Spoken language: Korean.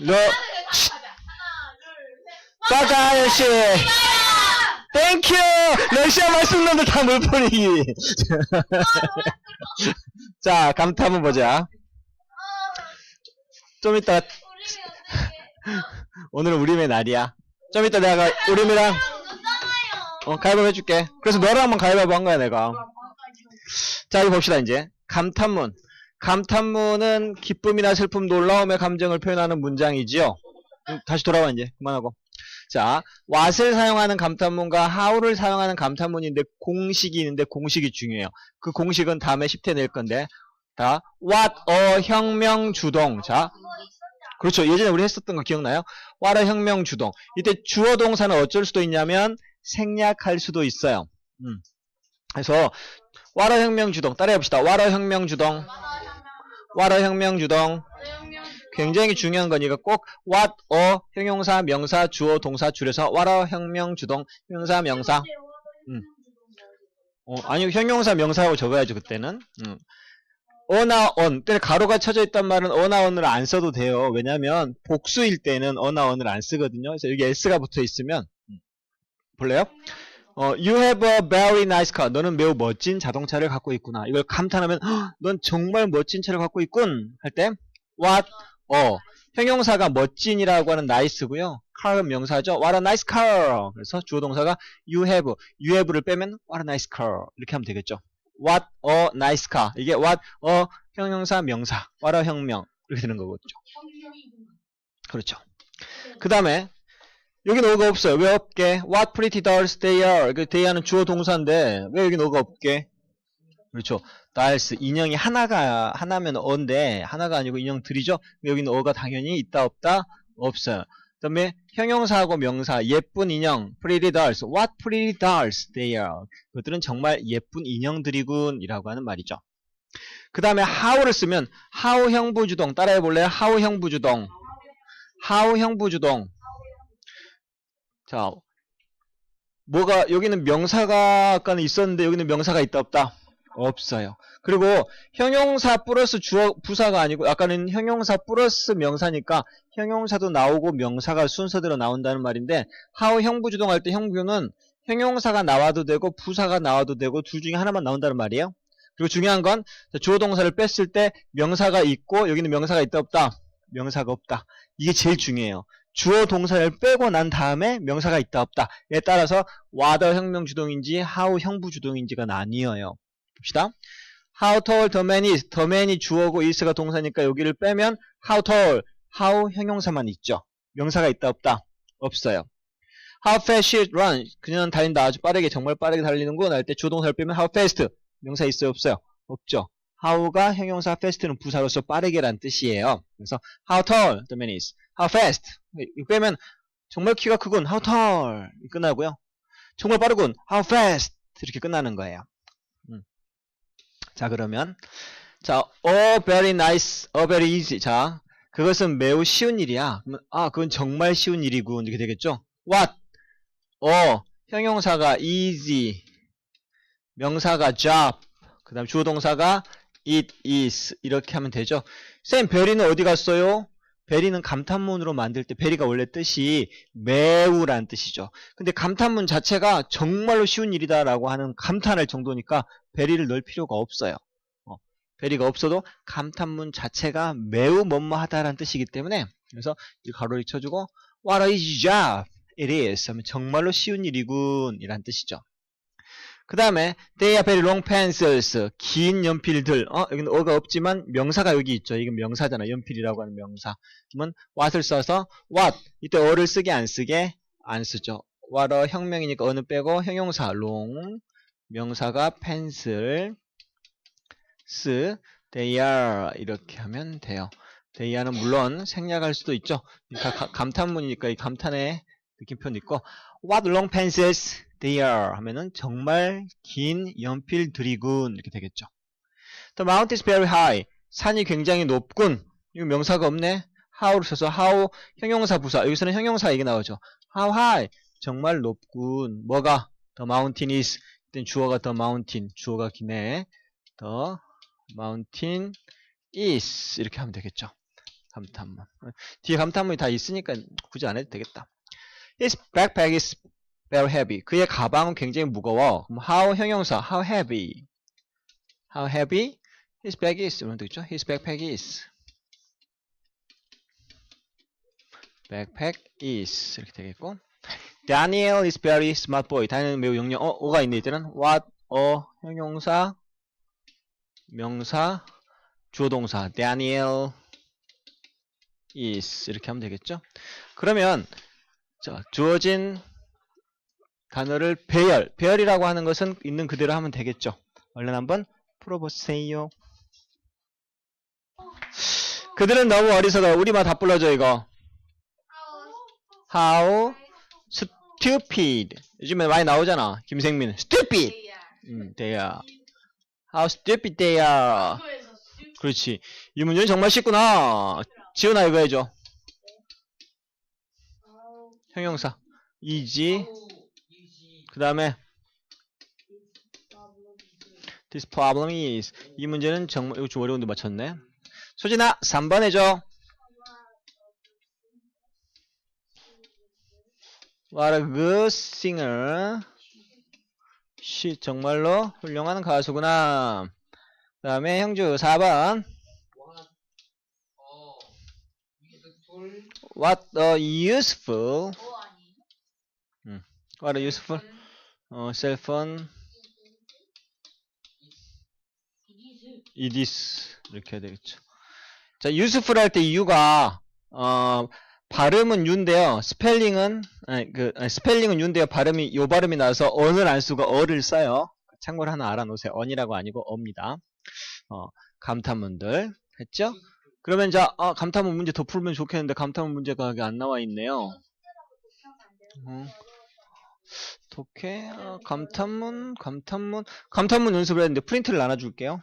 셋. 빠까 아저씨. 땡큐. 러시아 말씀놈들 다 물뿌리기. 자 감타 한번 보자. 좀 이따? 오늘은 우림의 날이야. 좀 이따 내가 우림이랑 어, 가위바위보 해줄게. 그래서 너랑 한번 가위바위보 한 거야 내가. 자 이거 봅시다 이제. 감탄문 감탄문은 기쁨이나 슬픔 놀라움의 감정을 표현하는 문장이지요. 음, 다시 돌아와 이제. 그만하고. 자 what을 사용하는 감탄문과 how를 사용하는 감탄문인데 공식이 있는데 공식이 중요해요. 그 공식은 다음에 10회 낼 건데. 자 what a 혁명 주동. 자 그렇죠. 예전에 우리 했었던 거 기억나요? what a 혁명 주동. 이때 주어 동사는 어쩔 수도 있냐면 생략할 수도 있어요. 음. 그래서 와라 혁명 주동. 따라해 봅시다. 와라 혁명 주동. 와라 혁명 주동. 굉장히 중요한 거니까 꼭 what, 어, 형용사, 명사, 주어, 동사 줄여서 와라 혁명 주동, 형용사, 명사. 어, 아니 형용사, 명사라고 적어야죠 그때는. 음. 어나 on. 때는 가로가 쳐져 있단 말은 어나 on을 안 써도 돼요. 왜냐면 복수일 때는 어나 on을 안 쓰거든요. 그래서 여기 s가 붙어 있으면 음. 볼래요? 어, you have a very nice car. 너는 매우 멋진 자동차를 갖고 있구나. 이걸 감탄하면, "헉, 넌 정말 멋진 차를 갖고 있군. 할 때, what, 어. 형용사가 멋진이라고 하는 nice고요. car은 명사죠. what a nice car. 그래서 주어 동사가 you have. you have를 빼면 what a nice car. 이렇게 하면 되겠죠. what a nice car. 이게 what a 형용사 명사. what a 혁명. 이렇게 되는 거거든요. 그렇죠. 그 다음에 여기는 어가 없어요. 왜 없게? What pretty dolls they are. 그 they are는 주어 동사인데 왜 여기는 어가 없게? 그렇죠. dolls 인형이 하나가 하나면 어인데 하나가 아니고 인형들이죠. 여기는 어가 당연히 있다 없다 없어요. 그다음에 형용사하고 명사 예쁜 인형 pretty dolls. What pretty dolls they are. 그것들은 정말 예쁜 인형들이군이라고 하는 말이죠. 그 다음에 how를 쓰면 how 형부주동 따라해 볼래요? how 형부주동. how 형부주동. 자, 뭐가 여기는 명사가 아까는 있었는데 여기는 명사가 있다 없다? 없어요. 그리고 형용사 플러스 주어 부사가 아니고 아까는 형용사 플러스 명사니까 형용사도 나오고 명사가 순서대로 나온다는 말인데 how 형부주동 할 때 형부는 형용사가 나와도 되고 부사가 나와도 되고 둘 중에 하나만 나온다는 말이에요. 그리고 중요한 건 주어 동사를 뺐을 때 명사가 있고 여기는 명사가 있다 없다? 명사가 없다. 이게 제일 중요해요. 주어 동사를 빼고 난 다음에 명사가 있다 없다. 에 따라서 whether 혁명 주동인지 how 형부 주동인지가 나뉘어요. 봅시다. How tall the man is. the man이 주어고 is가 동사니까 여기를 빼면 how tall, how 형용사만 있죠. 명사가 있다 없다? 없어요. How fast she run. 그녀는 달린다. 아주 빠르게 정말 빠르게 달리는군. 할 때 주동사를 빼면 how fast. 명사 있어요 없어요? 없죠. how가 형용사 fast는 부사로서 빠르게란 뜻이에요. 그래서 how tall the man is. how fast. 이거 빼면 정말 키가 크군. how tall. 끝나고요. 정말 빠르군. how fast. 이렇게 끝나는 거예요. 음. 자 그러면 자 a very nice, a very easy. 자 그것은 매우 쉬운 일이야. 그러면 아 그건 정말 쉬운 일이군. 이렇게 되겠죠. what? 어 형용사가 easy. 명사가 job. 그 다음 주어 동사가 it is. 이렇게 하면 되죠. 쌤 베리는 어디 갔어요? 베리는 감탄문으로 만들 때 베리가 원래 뜻이 매우란 뜻이죠. 근데 감탄문 자체가 정말로 쉬운 일이다라고 하는 감탄할 정도니까 베리를 넣을 필요가 없어요. 어, 베리가 없어도 감탄문 자체가 매우 뭐뭐하다라는 뜻이기 때문에 그래서 이 가로를 쳐주고 What a job it is 하면 정말로 쉬운 일이군 이란 뜻이죠. 그 다음에 they are very long pencils 긴 연필들. 어 여기는 어가 없지만 명사가 여기 있죠. 이건 명사잖아 연필이라고 하는 명사. 그러면 what을 써서 what? 이때 어를 쓰게 안 쓰게? 안 쓰죠. what a 혁명이니까 어는 빼고 형용사. long 명사가 pencil s they are 이렇게 하면 돼요. they are는 물론 생략할 수도 있죠. 가- 가- 감탄문이니까 이 감탄의 느낌표는 있고 what long pencils they are 하면은 정말 긴 연필들이군 이렇게 되겠죠. The mountain is very high. 산이 굉장히 높군. 이거 명사가 없네. how를 써서 how 형용사 부사. 여기서는 형용사 얘기 나오죠. how high. 정말 높군. 뭐가? The mountain is. 이땐 주어가 the mountain. 주어가 기네. The mountain is 이렇게 하면 되겠죠. 감탄문. 뒤에 감탄문이 다 있으니까 굳이 안 해도 되겠다. His backpack is very heavy. 그의 가방은 굉장히 무거워. 그럼 how 형용사 how heavy. How heavy? His bag is. 이러면 되겠죠. His backpack is. backpack is 이렇게 되겠고. Daniel is very smart boy. 다니엘은 매우 영영. 어, 오가 있네 이때는. What 어 형용사 명사 주어 동사 Daniel is 이렇게 하면 되겠죠. 그러면 자, 주어진 단어를 배열, 배열이라고 하는 것은 있는 그대로 하면 되겠죠. 얼른 한번 풀어보세요. 그들은 너무 어리석어. 우리만 다 불러줘 이거. How stupid. 요즘에 많이 나오잖아. 김생민. Stupid. 음, they are. How stupid they are. 그렇지. 이 문제는 정말 쉽구나. 지훈아 이거 해줘. 형용사. 이지. 그 다음에 This problem is. 이 문제는 정말 이거 좀 어려운데 맞췄네. 소진아 3번 해줘. What a good singer. 시 정말로 훌륭한 가수구나. 그 다음에 형주 4번. 어, useful, What a useful. 오 아니. What a useful. 어, 셀폰. is. 이렇게 해야 되겠죠. 자, useful 할 때 이유가, 어, 발음은 유인데요. 스펠링은, 아니, 그, 아니, 스펠링은 유인데요. 발음이, 요 발음이 나서 어는 안 쓰고 어를 써요. 참고로 하나 알아놓으세요. 언이라고 아니고 어입니다. 어, 감탄문들. 했죠? 그러면 이제, 아, 감탄문 문제 더 풀면 좋겠는데, 감탄문 문제가 안 나와 있네요. 어. 독해, 어, 감탄문, 감탄문, 감탄문 연습을 했는데 프린트를 나눠줄게요.